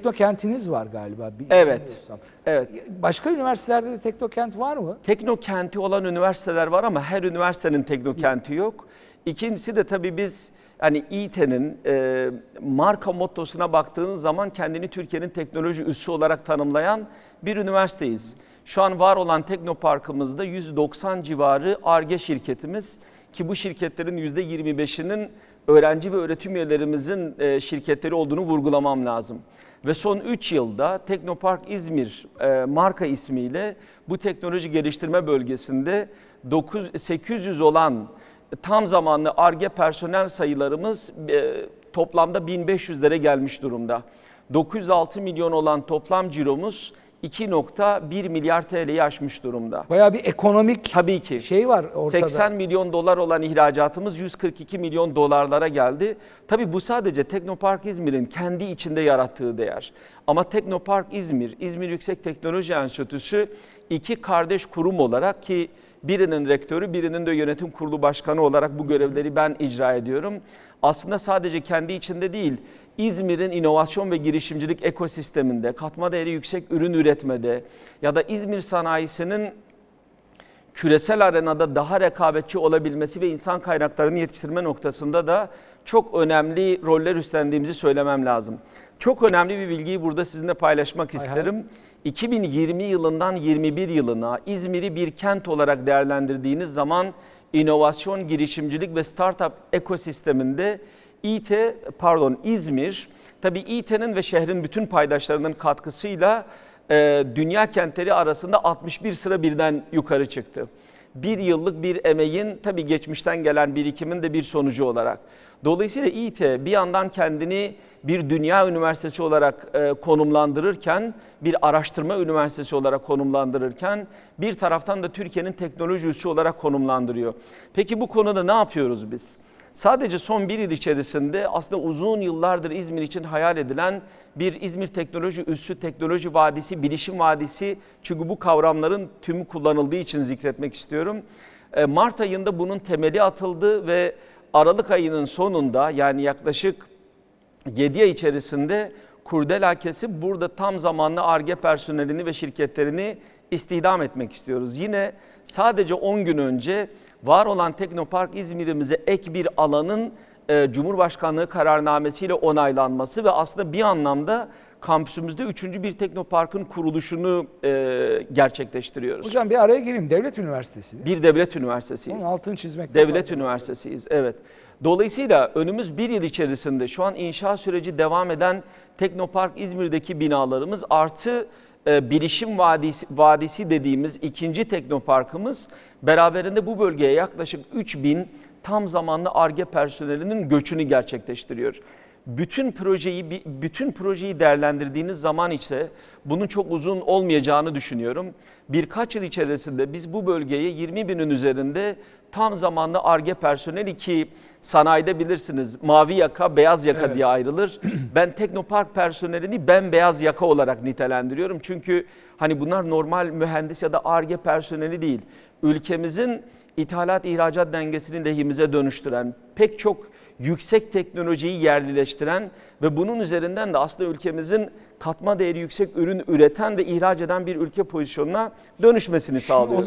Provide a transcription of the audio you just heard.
Teknokentiniz var galiba. bir- Evet. Evet. Başka üniversitelerde de teknokent var mı? Teknokenti olan üniversiteler var ama her üniversitenin teknokenti yok. İkincisi de tabii biz hani İİTE'nin e, marka mottosuna baktığınız zaman kendini Türkiye'nin teknoloji üssü olarak tanımlayan bir üniversiteyiz. Şu an var olan teknoparkımızda 190 civarı ARGE şirketimiz ki bu şirketlerin %25'inin öğrenci ve öğretim üyelerimizin e, şirketleri olduğunu vurgulamam lazım. Ve son 3 yılda Teknopark İzmir e, marka ismiyle bu teknoloji geliştirme bölgesinde 9, 800 olan tam zamanlı ARGE personel sayılarımız e, toplamda 1500'lere gelmiş durumda. 906 milyon olan toplam ciromuz 2.1 milyar TL'yi aşmış durumda. Bayağı bir ekonomik Tabii ki. şey var ortada. 80 milyon dolar olan ihracatımız 142 milyon dolarlara geldi. Tabii bu sadece Teknopark İzmir'in kendi içinde yarattığı değer. Ama Teknopark İzmir, İzmir Yüksek Teknoloji Enstitüsü iki kardeş kurum olarak ki birinin rektörü, birinin de yönetim kurulu başkanı olarak bu görevleri ben icra ediyorum. Aslında sadece kendi içinde değil, İzmir'in inovasyon ve girişimcilik ekosisteminde, katma değeri yüksek ürün üretmede ya da İzmir sanayisinin küresel arenada daha rekabetçi olabilmesi ve insan kaynaklarını yetiştirme noktasında da çok önemli roller üstlendiğimizi söylemem lazım. Çok önemli bir bilgiyi burada sizinle paylaşmak isterim. 2020 yılından 21 yılına İzmir'i bir kent olarak değerlendirdiğiniz zaman inovasyon, girişimcilik ve startup ekosisteminde İT, pardon İzmir, tabii İT'nin ve şehrin bütün paydaşlarının katkısıyla e, dünya kentleri arasında 61 sıra birden yukarı çıktı. Bir yıllık bir emeğin tabii geçmişten gelen birikimin de bir sonucu olarak. Dolayısıyla İT bir yandan kendini bir dünya üniversitesi olarak e, konumlandırırken, bir araştırma üniversitesi olarak konumlandırırken bir taraftan da Türkiye'nin teknoloji üssü olarak konumlandırıyor. Peki bu konuda ne yapıyoruz biz? Sadece son bir yıl içerisinde aslında uzun yıllardır İzmir için hayal edilen bir İzmir Teknoloji Üssü, Teknoloji Vadisi, Bilişim Vadisi çünkü bu kavramların tümü kullanıldığı için zikretmek istiyorum. E, Mart ayında bunun temeli atıldı ve Aralık ayının sonunda yani yaklaşık 7 ay içerisinde Kurdela kesip burada tam zamanlı ARGE personelini ve şirketlerini istihdam etmek istiyoruz. Yine sadece 10 gün önce var olan Teknopark İzmir'imize ek bir alanın e, Cumhurbaşkanlığı kararnamesiyle onaylanması ve aslında bir anlamda kampüsümüzde 3. bir Teknopark'ın kuruluşunu e, gerçekleştiriyoruz. Hocam bir araya gireyim. Devlet Üniversitesi. Bir devlet üniversitesiyiz. Onun altını çizmek Devlet Üniversitesiyiz, evet. Dolayısıyla önümüz bir yıl içerisinde şu an inşa süreci devam eden Teknopark İzmir'deki binalarımız artı e, Bilişim Vadisi, Vadisi dediğimiz ikinci teknoparkımız beraberinde bu bölgeye yaklaşık 3000 tam zamanlı ARGE personelinin göçünü gerçekleştiriyor. Bütün projeyi bütün projeyi değerlendirdiğiniz zaman ise bunun çok uzun olmayacağını düşünüyorum. Birkaç yıl içerisinde biz bu bölgeye 20 binin üzerinde tam zamanlı ARGE personeli ki sanayide bilirsiniz mavi yaka beyaz yaka Evet. diye ayrılır. Ben Teknopark personelini bembeyaz yaka olarak nitelendiriyorum. Çünkü hani bunlar normal mühendis ya da ARGE personeli değil. Ülkemizin ithalat ihracat dengesini lehimize dönüştüren pek çok yüksek teknolojiyi yerlileştiren ve bunun üzerinden de aslında ülkemizin katma değeri yüksek ürün üreten ve ihraç eden bir ülke pozisyonuna dönüşmesini sağlıyor.